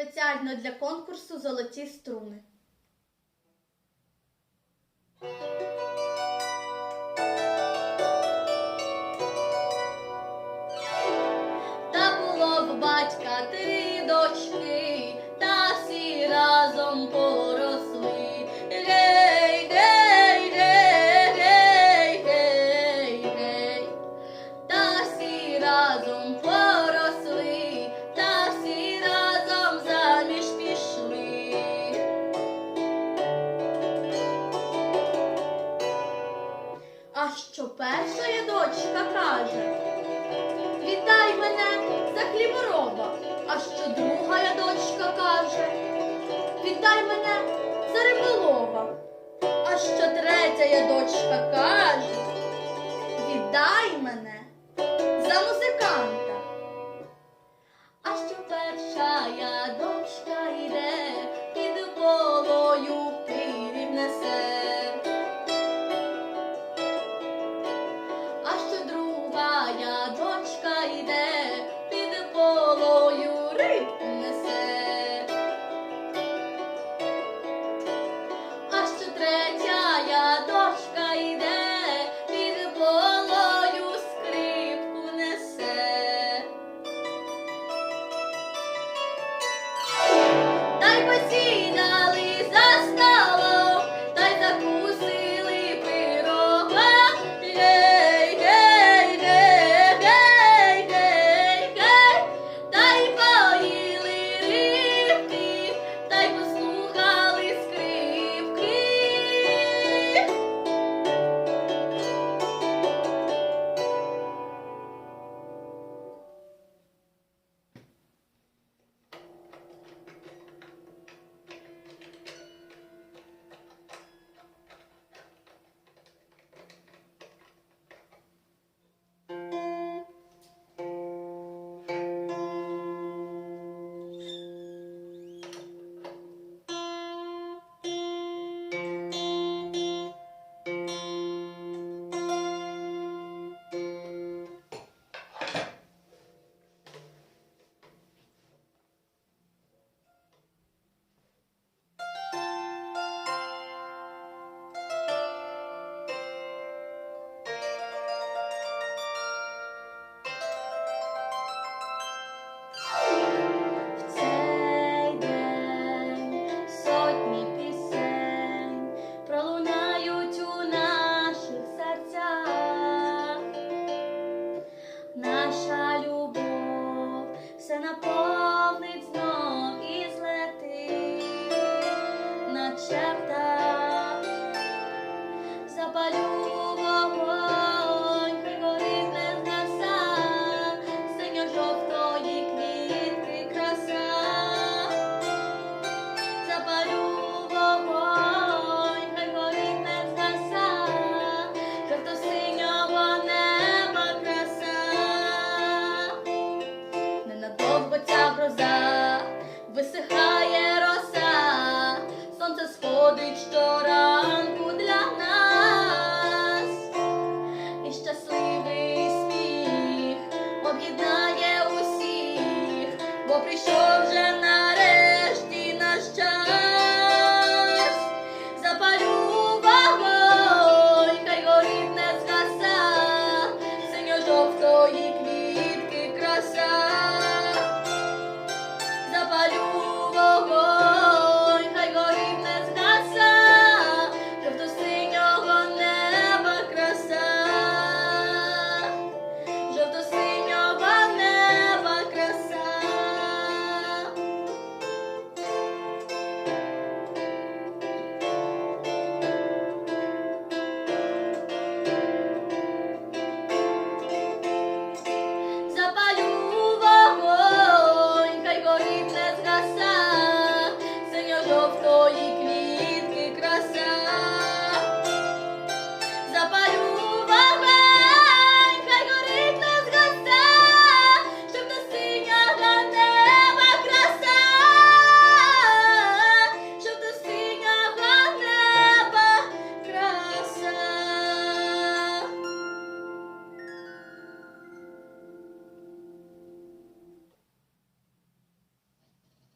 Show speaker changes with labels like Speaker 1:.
Speaker 1: спеціально для конкурсу Золоті струни. А що першої дочка каже? вітай мене за хлібороба, а що друга дочка каже, віддай мене за риболова, а що третя дочка каже, віддай мене за музика. наповнить знов і злетить. щоранку для нас, і щасливий сміх об'єднає усіх, бо прийшов вже нарешті наш час, запалю вогонь, хай горить синьо жовтої квітки краса. Твої квітки краса.